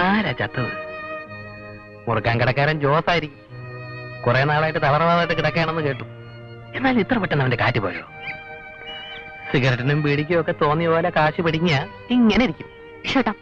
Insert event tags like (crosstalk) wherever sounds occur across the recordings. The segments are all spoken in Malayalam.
ആരാ ചത്തത്? മുറുക്കാൻ കിടക്കാരൻ ജോസ് ആയിരിക്കും കുറെ നാളായിട്ട് തളർവാദമായിട്ട് കിടക്കുകയാണെന്ന് കേട്ടു. എന്നാൽ ഇത്ര പെട്ടെന്ന് അവന്റെ കാറ്റ് പോയോ? സിഗരറ്റിനും ബീഡിക്കും ഒക്കെ തോന്നിയ പോലെ കാശ് പിടിങ്ങിയ ഇങ്ങനെ ഇരിക്കും. ഷട്ടാ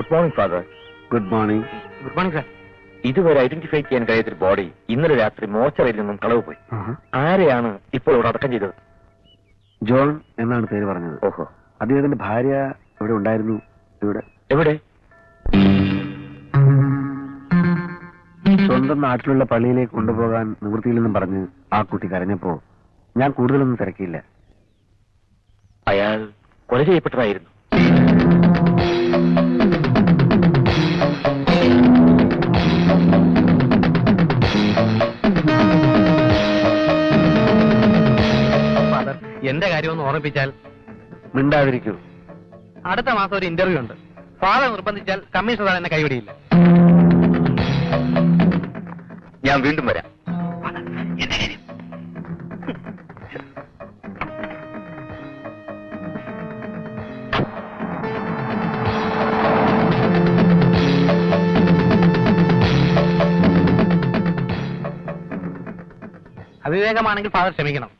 good morning father good morning good morning sir ഇതുവരെ ഐഡന്റിഫൈ ചെയ്യാൻ കഴിയാത്തൊരു ബോഡി ഇന്നലെ രാത്രി മോച്ചറയിൽ നിന്നും കളവ് പോയി. ആരെയാണ് ഇപ്പോൾ ഇവിടെ അടക്കം ചെയ്തത്? ജോൺ എന്നാണ് പേര് പറഞ്ഞത്. ഓഹോ. അദ്ദേഹത്തിന്റെ ഭാര്യ ഇവിടെ ഉണ്ടായിരുന്നു? ഇവിടെ എവിടെ? സ്വന്തം നാട്ടിലുള്ള പള്ളിയിലേക്ക് കൊണ്ടുപോകാൻ നിവൃത്തിയില്ലെന്നും പറഞ്ഞ് ആ കുട്ടി കരഞ്ഞപ്പോ ഞാൻ കൂടുതലൊന്നും തിരക്കിയില്ല. അയാൾ കൊല ചെയ്യപ്പെട്ടതായിരുന്നു. എന്റെ കാര്യം ഒന്ന് ഓർമ്മിപ്പിച്ചാൽ മിണ്ടാതിരിക്കൂ. അടുത്ത മാസം ഒരു ഇന്റർവ്യൂ ഉണ്ട്. ഫാദർ നിർബന്ധിച്ചാൽ കമ്മീഷണർ എന്നെ കൈവിടിയില്ല. ഞാൻ വീണ്ടും വരാം. അവിവേകമാണെങ്കിൽ ഫാദർ ക്ഷമിക്കണം.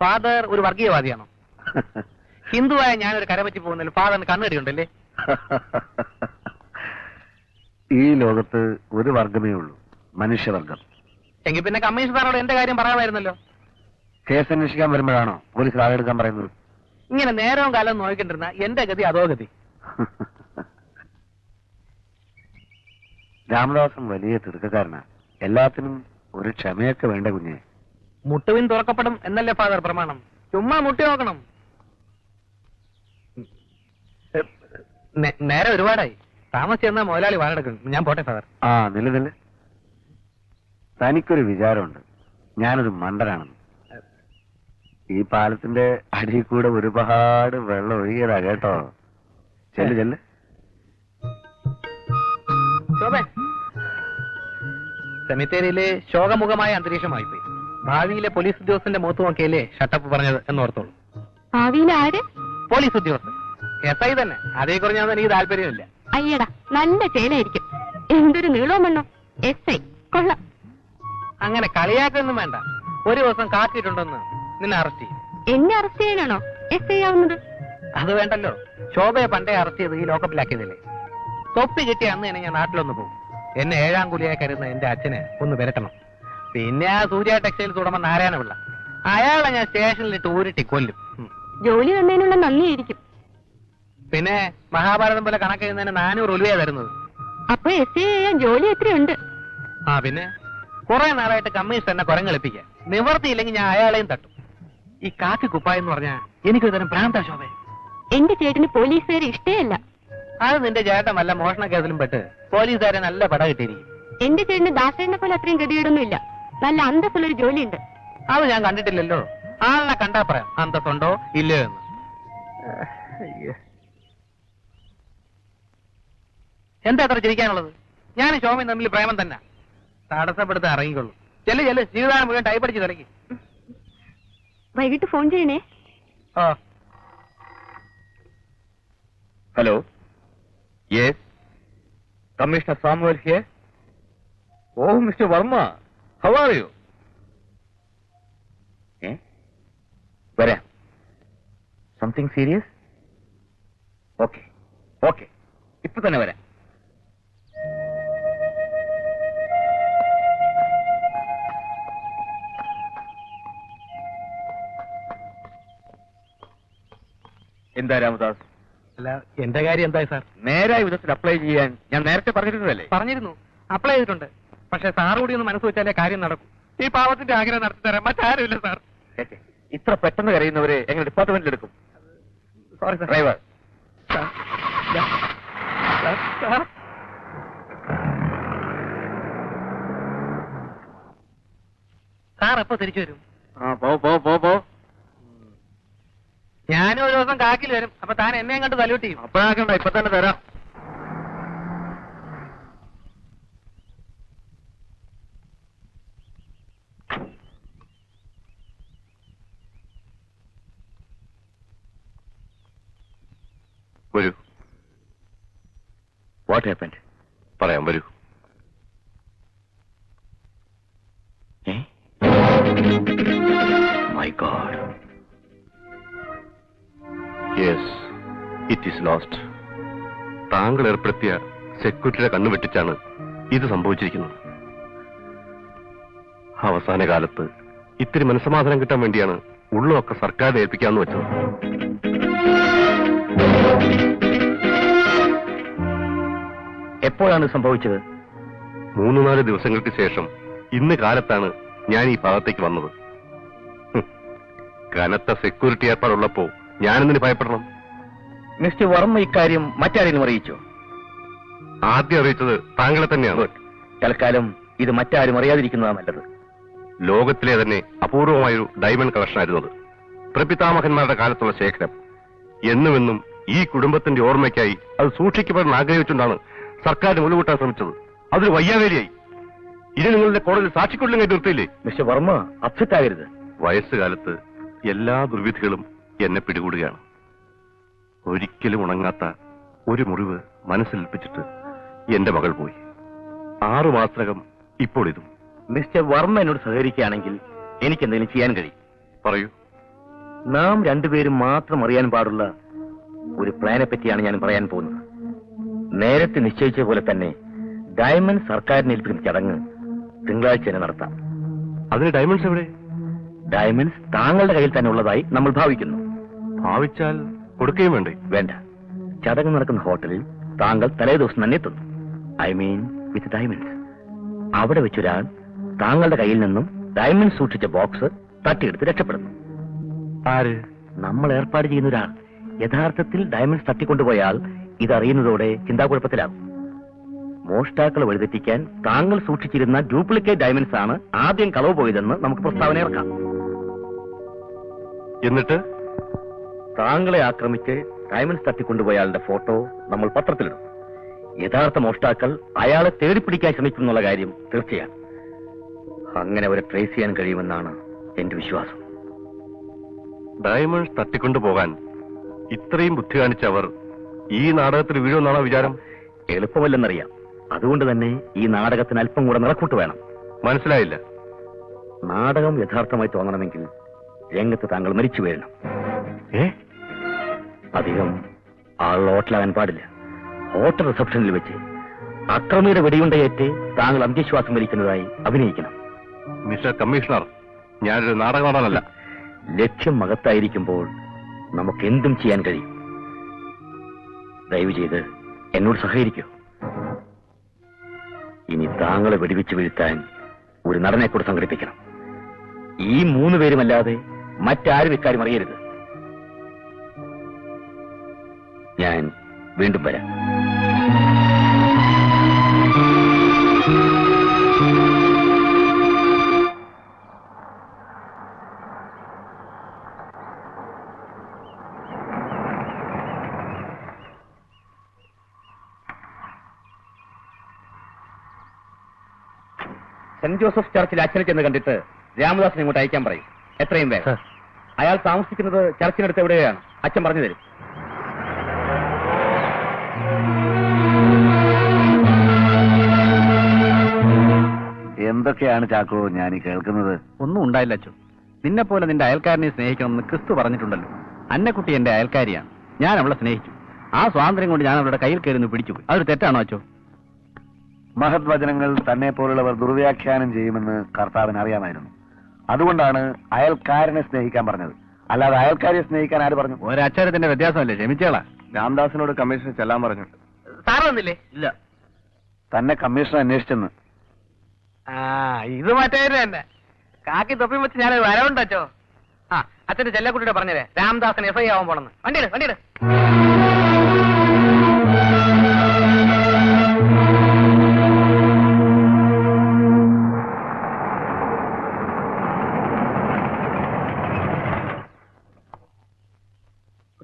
ഫാദർ ഒരു വർഗീയവാദിയാണോ. (laughs) ഹിന്ദുവായ ഞാനൊരു ഒരു കരപറ്റി പോകുന്നില്ല ഫാദറിന് കണ്ണുകടിയുണ്ടല്ലേ ഈ ലോകത്ത് ഒരു വർഗമേ ഉള്ളൂ. മനുഷ്യവർഗം. എങ്കിൽ പിന്നെ കമ്മീഷണറോട് എന്റെ കാര്യം പറയാമായിരുന്നല്ലോ. കേസ് അന്വേഷിക്കാൻ വരുമ്പോഴാണോ പോലീസ് ആളെടുക്കാൻ പറയുന്നത്? ഇങ്ങനെ നേരവും കാലം നോക്കിണ്ടിരുന്ന എന്റെ ഗതി അതോ ഗതി? (laughs) രാമദാസൻ വലിയ തിടുക്കക്കാരനാ. എല്ലാത്തിനും ഒരു ക്ഷമയൊക്കെ വേണ്ട കുഞ്ഞെ. മുട്ടുവിൻ തുറക്കപ്പെടും എന്നല്ലേ ഫാദർ പ്രമാണം. ചുമ്മാ മുട്ടി നോക്കണം. നേരെ ഒരുപാടായി. താമസിച്ച് എന്നാ മുതലാളി വാഴെടുക്കും ഞാൻ പോട്ടെ ഫാദർ. ആ നില നില തനിക്കൊരു വിചാരമുണ്ട്. ഞാനൊരു മണ്ടനാണെന്ന്. ഈ പാലത്തിന്റെ അടിയിൽ കൂടെ ഒരുപാട് വെള്ളം ഒഴുകിയതാ കേട്ടോ? ചെല്ല് ചെല്ല്. സെമിത്തേരിയിലെ ശോകമുഖമായ അന്തരീക്ഷമായി പോയി ഭാവിയിലെ പോലീസ് ഉദ്യോഗസ്ഥന്റെ മുഖത്ത് നോക്കിയല്ലേ ഷട്ടപ്പ് പറഞ്ഞത് എന്നോർത്തോളൂ ഭാവിയിൽ ആര്? പോലീസ് ഉദ്യോഗസ്ഥൻ. എസ് ഐ തന്നെ. അതേ കുറഞ്ഞാൽ എനിക്ക് താല്പര്യമില്ല. അയ്യടാ നല്ല ചേലായിരിക്കും. എന്തൊരു നീളവും മണ്ണോ. എസ് ഐ കൊള്ളാം. അങ്ങനെ കളിയാക്കൊന്നും വേണ്ട. ഒരു ദിവസം കാത്തിട്ടുണ്ടെന്ന് നിന്നെ അറസ്റ്റ് ചെയ്യും. എന്നെ അറസ്റ്റ് ചെയ്യാനാണോ എസ് ഐ ആവുന്നത്? അത് വേണ്ടല്ലോ. ശോഭയെ പണ്ടേ അറസ്റ്റ് ചെയ്ത് ഈ ലോക്കപ്പിലാക്കിയതല്ലേ. തൊപ്പി കിട്ടിയ അന്ന് തന്നെ ഞാൻ നാട്ടിലൊന്ന് പോകും. എന്നെ ഏഴാം കുലിയായി കരുതുന്ന എന്റെ അച്ഛനെ ഒന്ന് വിരട്ടണം. പിന്നെ ആ സൂര്യ ടെക്സ്റ്റൈൽസ് ഉടമ നാരായണപിള്ള. അയാളെ ഞാൻ സ്റ്റേഷനിലിട്ട് ഊരിട്ടി കൊല്ലും. ജോലി തന്നതിനുള്ള നന്ദിയായിരിക്കും. പിന്നെ മഹാഭാരതം പോലെ കണക്ക് എഴുതുന്നതിന് നാനൂറ് ഒലുവയാ തരുന്നത്. അപ്പൊ എസ് ചെയ്യാൻ ജോലി എത്രയുണ്ട്? ആ പിന്നെ കുറെ നാളായിട്ട് കമ്മീഷൻ എന്നെ കുരങ്ങളിപ്പിക്കുക നിവർത്തിയില്ലെങ്കിൽ ഞാൻ അയാളെയും തട്ടും. ഈ കാക്കി കുപ്പായ എന്ന് പറഞ്ഞാ എനിക്കൊരു തരം ഭ്രാന്ത ശോഭ എന്റെ ചേട്ടന് പോലീസുകാരെ ഇഷ്ടയല്ല. അത് നിന്റെ ചേട്ടൻ വല്ല മോഷണ കേസിലും പെട്ട് പോലീസുകാരെ നല്ല പട കിട്ടിയിരിക്കും. എന്റെ ചേട്ടന് ദാസേനെ പോലെ അത്രയും ഗതികേടൊന്നും ഇല്ല നല്ല അന്തസ്സുള്ളൊരു ജോലിയുണ്ട്. അത് ഞാൻ കണ്ടിട്ടില്ലല്ലോ. ആളിനെ കണ്ടാ പറയാം അന്തസ്സുണ്ടോ ഇല്ലയോ എന്ന്. എന്താ അത്ര ചിരിക്കാനുള്ളത്? ഞാൻ ശോമി തമ്മിൽ പ്രേമം തന്നെ. തടസ്സപ്പെടുത്താൻ ഇറങ്ങിക്കൊള്ളു. ചെല്ലു ചെല്ലു ജീവിതം മുഴുവൻ ടൈപ്പ് അടിച്ച് തുടങ്ങി വൈകിട്ട് ഫോൺ ചെയ്യണേ. ആ. Hello. Yes. Commissioner Samuel here. Oh mister Varma. How are you വരാം. സംതിങ് സീരിയസ് ഓക്കെ ഓക്കെ ഇപ്പൊ തന്നെ വരാം. എന്താ രാമദാസ്? അല്ല എന്റെ കാര്യം എന്തായി സാർ? നേരായ വിധത്തിൽ അപ്ലൈ ചെയ്യാൻ ഞാൻ നേരത്തെ പറഞ്ഞിരുന്നതല്ലേ? പറഞ്ഞിരുന്നു. അപ്ലൈ ചെയ്തിട്ടുണ്ട്. പക്ഷെ സാർ കൂടി ഒന്ന് മനസ്സ് വെച്ചാലേ കാര്യം നടക്കും. ഈ പാവത്തിന്റെ ആഗ്രഹം നടത്തി തരാൻ മറ്റാരുമില്ല സാർ. ഇത്ര പെട്ടെന്ന് കരയുന്നവരെ എങ്ങനെ ഡിപ്പാർട്ട്മെന്റിൽ എടുക്കും? സോറി സാർ ഡ്രൈവർ സാർ എപ്പോ തിരിച്ചു വരും? ഞാനും ഒരു ദിവസം കാക്കിൽ വരും. അപ്പൊ താൻ എന്നെയും കണ്ട് അപ്പഴാക്കണ്ട അപ്പോഴാക്കണ്ട ഇപ്പൊ തന്നെ തരാം വരൂ വാട്ട് ഹാപ്പൻഡ് പറയാം വരൂ. My god yes it is lost താങ്കൾ ഏർപ്പെടുത്തിയ സെക്യൂരിറ്റിയുടെ കണ്ണു വെട്ടിച്ചാണ് ഇത് സംഭവിച്ചിരിക്കുന്നത്. അവസാന കാലത്ത് ഇത്തിരി മനസ്സമാധാനം കിട്ടാൻ വേണ്ടിയാണ് ഉള്ളൊക്കെ സർക്കാരിനെ ഏൽപ്പിക്കാമെന്ന് വെച്ചത്. എപ്പോഴാണ് സംഭവിച്ചത്? മൂന്ന് നാല് ദിവസങ്ങൾക്ക് ശേഷം ഇന്ന് കാലത്താണ് ഞാൻ ഈ ഭാഗത്തേക്ക് വന്നത്. കനത്ത സെക്യൂരിറ്റി ഏർപ്പാടുള്ളപ്പോ ഞാനെന്തിന് ഭയപ്പെടണം? മിസ്റ്റർ വർമ്മ ഇക്കാര്യം മറ്റാരെങ്കിലും അറിയിച്ചോ? ആദ്യം അറിയിച്ചത് താങ്കളെ തന്നെയാണ്. തൽക്കാലം ഇത് മറ്റാരും അറിയാതിരിക്കുന്നതാണ് നല്ലത്. ലോകത്തിലെ തന്നെ അപൂർവമായൊരു ഡയമണ്ട് കളക്ഷൻ ആയിരുന്നു അത്. പ്രപിതാമഹന്മാരുടെ കാലത്തുള്ള ശേഖരം. എന്നുമെന്നും ഈ കുടുംബത്തിന്റെ ഓർമ്മയ്ക്കായി അത് സൂക്ഷിക്കപ്പെടാൻ ആഗ്രഹിച്ചുകൊണ്ടാണ് സർക്കാരിന് മുലകൂട്ടാൻ ശ്രമിച്ചത്. അതൊരു വയ്യാവേലിയായി. ഇനി നിങ്ങളുടെ കോടതി സാക്ഷിക്കൊള്ളും നിർത്തിയില്ലേ? മിസ്റ്റർ വർമ്മ അപ്സെറ്റ് ആകരുത് വയസ്സുകാലത്ത് എല്ലാ ദുർവിധികളും എന്നെ പിടികൂടുകയാണ്. ഒരിക്കലും ഉണങ്ങാത്ത ഒരു മുറിവ് മനസ്സിലേൽപ്പിച്ചിട്ട് എന്റെ മകൾ പോയി. ആറു മാസത്തിനകം ഇപ്പോൾ ഇതും. മിസ്റ്റർ വർമ്മ എന്നോട് സഹകരിക്കുകയാണെങ്കിൽ എനിക്ക് എന്തെങ്കിലും ചെയ്യാൻ കഴിയും. പറയൂ. നാം രണ്ടുപേരും മാത്രം അറിയാൻ പാടുള്ള ഒരു പ്ലാനെ പറ്റിയാണ് ഞാൻ പറയാൻ പോകുന്നത്. നേരത്തെ നിശ്ചയിച്ച പോലെ തന്നെ ഡയമണ്ട് സർക്കാരിനെ ഏൽപ്പിക്കുന്ന ചടങ്ങ് തിങ്കളാഴ്ച തന്നെ നടത്താം. അതിന് ഡയമണ്ട്സ് എവിടെ? ഡയമണ്ട്സ് താങ്കളുടെ കയ്യിൽ തന്നെ ഉള്ളതായി നമ്മൾ ഭാവിക്കുന്നു. ഭാവിച്ചാൽ കൊടുക്കുകയും വേണ്ടേ? വേണ്ട. ചടങ്ങ് നടക്കുന്ന ഹോട്ടലിൽ താങ്കൾ തലേ ദിവസം തന്നെ എത്തുന്നു. I mean with diamonds. അവിടെ വെച്ചൊരാൾ താങ്കളുടെ കയ്യിൽ നിന്നും ഡയമണ്ട് സൂക്ഷിച്ച ബോക്സ് തട്ടിയെടുത്ത് രക്ഷപ്പെടുന്നു. ആര്? നമ്മൾ ഏർപ്പാട് ചെയ്യുന്ന ഒരാൾ. യഥാർത്ഥത്തിൽ ഡയമണ്ട്സ് തട്ടിക്കൊണ്ടുപോയാൽ ഇതറിയുന്നതോടെ ചിന്താകുഴപ്പത്തിലാകും. മോഷ്ടാക്കളെ വഴിതെറ്റിക്കാൻ താങ്കൾ സൂക്ഷിച്ചിരുന്ന ഡ്യൂപ്ലിക്കേറ്റ് ഡയമണ്ട്സ് ആണ് ആദ്യം കളവ് പോയതെന്ന് നമുക്ക് പ്രസ്താവന ഇറക്കാം. എന്നിട്ട്? താങ്കളെ ആക്രമിച്ച് ഡയമണ്ട്സ് തട്ടിക്കൊണ്ടുപോയാളുടെ ഫോട്ടോ നമ്മൾ പത്രത്തിലിടും. യഥാർത്ഥ മോഷ്ടാക്കൾ അയാളെ തേടിപ്പിടിക്കാൻ ശ്രമിക്കുന്നുള്ള കാര്യം തീർച്ചയാണ്. അങ്ങനെ അവരെ ട്രേസ് ചെയ്യാൻ കഴിയുമെന്നാണ് എന്റെ വിശ്വാസം. ഡയമണ്ട്സ് തട്ടിക്കൊണ്ടുപോകാൻ ഇത്രയും ബുദ്ധി കാണിച്ച അവർ ഈ നാടകത്തിൽ വീഴുമെന്നാണോ വിചാരം? എളുപ്പമല്ലെന്നറിയാം. അതുകൊണ്ട് തന്നെ ഈ നാടകത്തിന് അല്പം കൂടെ നിറക്കൂട്ട് വേണം. മനസ്സിലായില്ല. നാടകം യഥാർത്ഥമായി തോന്നണമെങ്കിൽ രംഗത്ത് താങ്കൾ മരിച്ചു വീഴണം ഏ? അധികം ആൾ ഹോട്ടലാകാൻ പാടില്ല. ഹോട്ടൽ റിസപ്ഷനിൽ വെച്ച് അക്രമിയുടെ വെടിയുണ്ടയേറ്റ് താങ്കൾ അന്ത്യശ്വാസം വലിക്കുന്നതായി അഭിനയിക്കണം. മിസ്റ്റർ കമ്മീഷണർ ഞാനൊരു നാടകമാണല്ല ലക്ഷ്യം മകത്തായിരിക്കുമ്പോൾ നമുക്ക് എന്തും ചെയ്യാൻ കഴിയും. ദയവ് ചെയ്ത് എന്നോട് സഹകരിക്കൂ. ഇനി താങ്കളെ വെടിവെച്ച് വീഴ്ത്താൻ ഒരു നടനെ കൂടെ സംഘടിപ്പിക്കണം. ഈ മൂന്ന് പേരുമല്ലാതെ മറ്റാരും ഇക്കാര്യം അറിയരുത്. ഞാൻ വീണ്ടും വരാം. സെന്റ് ജോസഫ് ചർച്ചിൽ അച്ഛനെ ചെന്ന് കണ്ടിട്ട് രാമദാസിനെ ഇങ്ങോട്ട് അയക്കാൻ പറയും. എത്രയും വേഗം. അയാൾ താമസിക്കുന്നത് ചർച്ചിനടുത്ത് എവിടെയാണ്? അച്ഛൻ പറഞ്ഞു തരും. എന്തൊക്കെയാണ് ചാക്കോ ഞാൻ ഈ കേൾക്കുന്നത്? ഒന്നും ഉണ്ടായില്ല അച്ചു നിന്നെ പോലെ നിന്റെ അയൽക്കാരനെ സ്നേഹിക്കണമെന്ന് ക്രിസ്തു പറഞ്ഞിട്ടുണ്ടല്ലോ. അന്നക്കുട്ടി എന്റെ അയൽക്കാരിയാണ്. ഞാൻ അവളെ സ്നേഹിച്ചു. ആ സ്വാതന്ത്ര്യം കൊണ്ട് ഞാൻ അവളുടെ കയ്യിൽ കയറി പിടിച്ചു അതൊരു തെറ്റാണോ അച്ചോ മഹത് വചനങ്ങൾ തന്നെ പോലുള്ളവർ ദുർവ്യാഖ്യാനം ചെയ്യുമെന്ന് കർത്താവിന് അറിയാമായിരുന്നു. അതുകൊണ്ടാണ് അയൽക്കാരനെ സ്നേഹിക്കാൻ പറഞ്ഞത്. അല്ലാതെ അയൽക്കാരെ സ്നേഹിക്കാൻ ആര് പറഞ്ഞു? ഒരക്ഷരത്തിന്റെ വ്യത്യാസമല്ലേ? ക്ഷമിച്ചേളാ. രാംദാസിനോട് കമ്മീഷൻ ചെല്ലാൻ പറഞ്ഞു. വന്നില്ലേ ഇല്ല. തന്നെ കമ്മീഷൻ അന്വേഷിച്ചെന്ന്. ആ ഇത് മറ്റേ തന്നെ. കാക്കി തൊപ്പി വെച്ച് ഞാൻ വരവുണ്ടോ ആ അച്ഛന്റെ ചെല്ലക്കുട്ടിയുടെ പറഞ്ഞതേ രാംദാസൻ എഫ് ഐ ആവാൻ പോണെന്ന്. വണ്ടിയിട് വണ്ടിയിട്.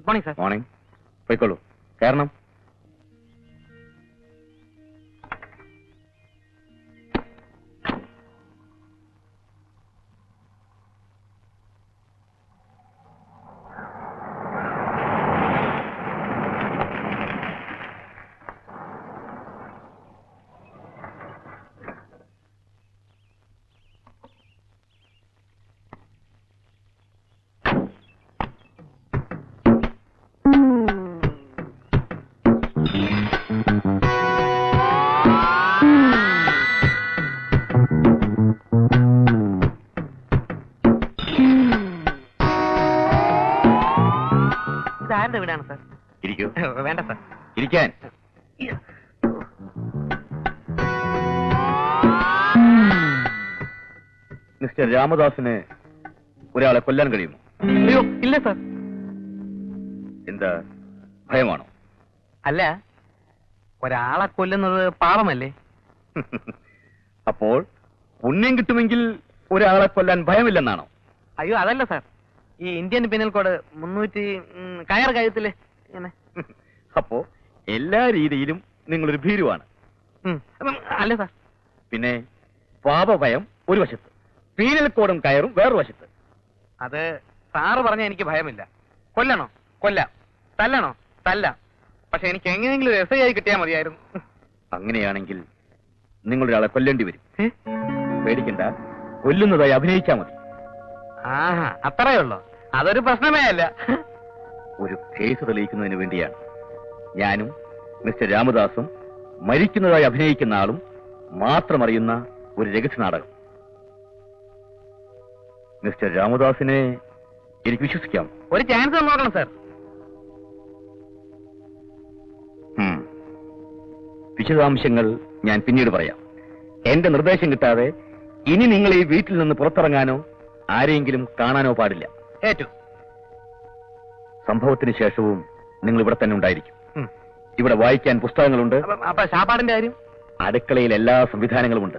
ഗുഡ് മോർണിംഗ് സാർ മോർണിംഗ് പോയിക്കോളൂ. കാരണം? ആരുടെ വീടാണ് സാർ ഇരിക്കൂ. വേണ്ട സാർ ഇരിക്കാൻ. മിസ്റ്റർ രാമദാസിന് ഒരാളെ കൊല്ലാൻ കഴിയുമോ? അയ്യോ ഇല്ല സാർ എന്താ? ഭയമാണോ? അല്ല ഒരാളെ കൊല്ലുന്നത് പാപമല്ലേ? അപ്പോൾ പുണ്യം കിട്ടുമെങ്കിൽ ഒരാളെ കൊല്ലാൻ ഭയമില്ലെന്നാണോ? അയ്യോ അതല്ല സാർ ഈ ഇന്ത്യൻ പിന്നൽ കോഡ് മുന്നൂറ്റി കയർ കഴുത്തിൽ ഇങ്ങനെ. അപ്പോ എല്ലാ രീതിയിലും നിങ്ങളൊരു ഭീരുവാണ്. ഉം, അപ്പം അല്ല സാർ. പിന്നെ പാപഭയം ഒരു വശത്ത് പീനൽ കോടും കയറും വേറൊരു വശത്ത്. അത് സാറ് പറഞ്ഞ എനിക്ക് ഭയമില്ല. കൊല്ലണോ? കൊല്ല. തല്ലണോ? തല്ലാം. പക്ഷെ എനിക്ക് എങ്ങനെയെങ്കിലും എസ് ഐ ആയി കിട്ടിയാൽ മതിയായിരുന്നു. അങ്ങനെയാണെങ്കിൽ നിങ്ങളൊരാളെ കൊല്ലേണ്ടി വരും. ഏ? പേടിക്കണ്ട. കൊല്ലുന്നതായി അഭിനയിച്ചാൽ മതി. ആഹാ അത്രയേ ഉള്ളൂ? അതൊരു പ്രശ്നമേ അല്ല. ഒരു കേസ് തെളിയിക്കുന്നതിന് വേണ്ടിയാണ്. ഞാനും മിസ്റ്റർ രാമദാസും മരിക്കുന്നതായി അഭിനയിക്കുന്ന ആളും മാത്രമറിയുന്ന ഒരു രഹസ്യ നാടകം. മിസ്റ്റർ രാമദാസിനെ എനിക്ക് വിശ്വസിക്കാം. ഒരു ചാൻസ് നോക്കണം സാർ. വിശദാംശങ്ങൾ ഞാൻ പിന്നീട് പറയാം. എന്റെ നിർദ്ദേശം കിട്ടാതെ ഇനി നിങ്ങൾ ഈ വീട്ടിൽ നിന്ന് പുറത്തിറങ്ങാനോ ആരെയെങ്കിലും കാണാനോ പാടില്ല. ഏറ്റു. സംഭവത്തിന് ശേഷവും നിങ്ങൾ ഇവിടെ തന്നെ ഉണ്ടായിരിക്കും. ഇവിടെ വായിക്കാൻ പുസ്തകങ്ങളുണ്ട്. അപ്പൊ- ശാപ്പാടിന്റെ കാര്യം? അടുക്കളയിൽ എല്ലാ സംവിധാനങ്ങളും ഉണ്ട്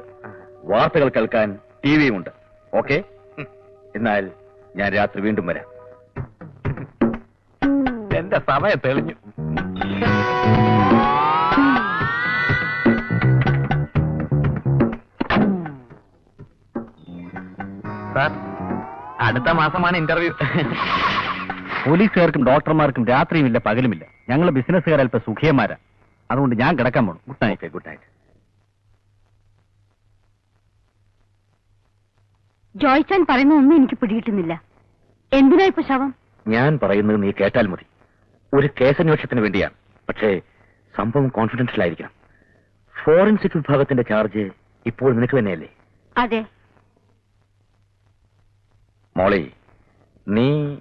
വാർത്തകൾ കേൾക്കാൻ ടി വിയുമുണ്ട്. ഓക്കെ? എന്നാൽ ഞാൻ രാത്രി വീണ്ടും വരാം. എന്റെ സമയം തെളിഞ്ഞു. സാർ അടുത്ത മാസമാണ് ഇന്റർവ്യൂ പോലീസുകാർക്കും ഡോക്ടർമാർക്കും രാത്രിയുമില്ല പകലുമില്ല. ഞങ്ങൾ ബിസിനസ്സുകാർ അല്പം സുഖിയന്മാരാ. അതുകൊണ്ട് ഞാൻ കിടക്കാൻ പോണു. Good night good night Joychan പറയുന്ന ഒന്നും എനിക്ക് പിടികിട്ടുന്നില്ല. എന്തിനാ ഇപ്പൊ ശവം? ഞാൻ പറയുന്നത് നീ കേട്ടാൽ മതി. ഒരു കേസ് കേസന്വേഷണത്തിന് വേണ്ടിയാണ്. പക്ഷേ സംഭവം കോൺഫിഡൻഷ്യൽ ആയിരിക്കണം. ഫോറൻസിക് വിഭാഗത്തിന്റെ ചാർജ് ഇപ്പോൾ നിനക്ക് തന്നെയല്ലേ? അതെ. മോളെ നീ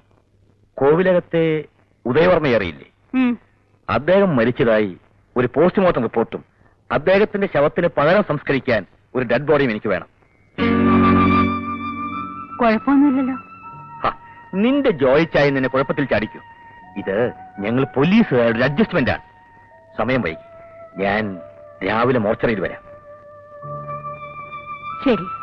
കോവിലകത്തെ ഉദയവർമ്മയെ അറിയില്ലേ ഉം. അദ്ദേഹം മരിച്ചതായി ഒരു പോസ്റ്റ്മോർട്ടം റിപ്പോർട്ടും അദ്ദേഹത്തിന്റെ ശവത്തിന് പകരം സംസ്കരിക്കാൻ ഒരു ഡെഡ് ബോഡിയും എനിക്ക് വേണം. കുഴപ്പമൊന്നുമില്ലല്ലോ. നിന്റെ ജോയിച്ചായി നിന്നെ കുഴപ്പത്തിൽ ചാടിക്കൂ. ഇത് ഞങ്ങൾ പോലീസുകാരുടെ അഡ്ജസ്റ്റ്മെന്റ് ആണ്. സമയം വൈകി. ഞാൻ രാവിലെ മോർച്ചറിയിൽ വരാം. ശരി.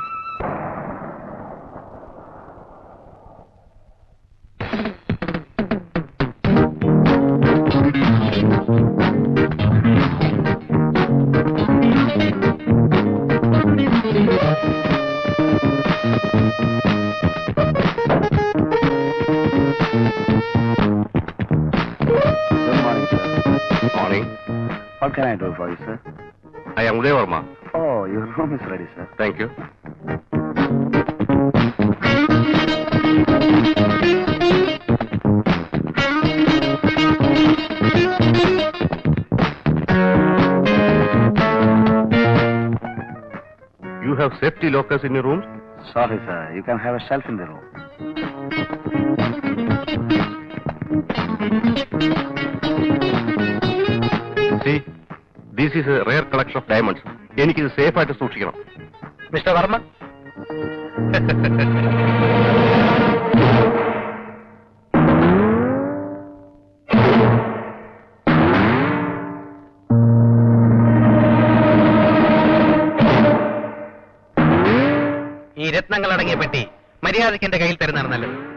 Good morning, What can I do for you, sir? I am Uday ma. Oh, your room (laughs) is ready, sir. Thank you. You have safety lockers in your rooms? Sorry, sir. You can have a shelf in the room. See, this is a rare collection of diamonds. എനിക്കിത് സേഫ് ആയിട്ട് സൂക്ഷിക്കണം മിസ്റ്റർ വർമ്മ എന്റെ കയ്യിൽ തരുന്നതാണ് നല്ലത്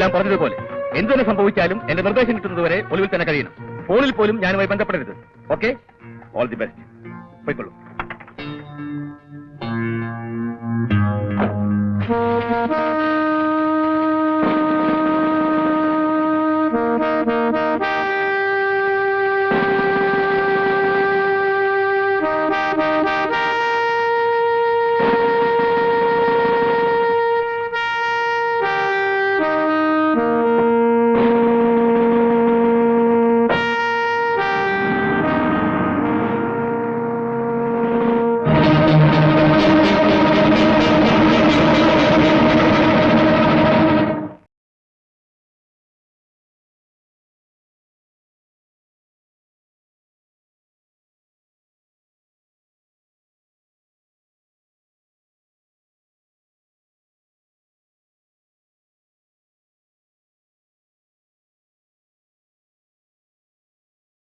എല്ലാം പറഞ്ഞതുപോലെ എന്ത് തന്നെ സംഭവിച്ചാലും എന്റെ നിർദ്ദേശം കിട്ടുന്നതുവരെ ഒളിവിൽ തന്നെ കഴിയണം. ഫോണിൽ പോലും ഞാനുമായി ബന്ധപ്പെടരുത്. ഓക്കെ? ഓൾ ദി ബെസ്റ്റ് പോയിക്കൊള്ളൂ ആ (laughs)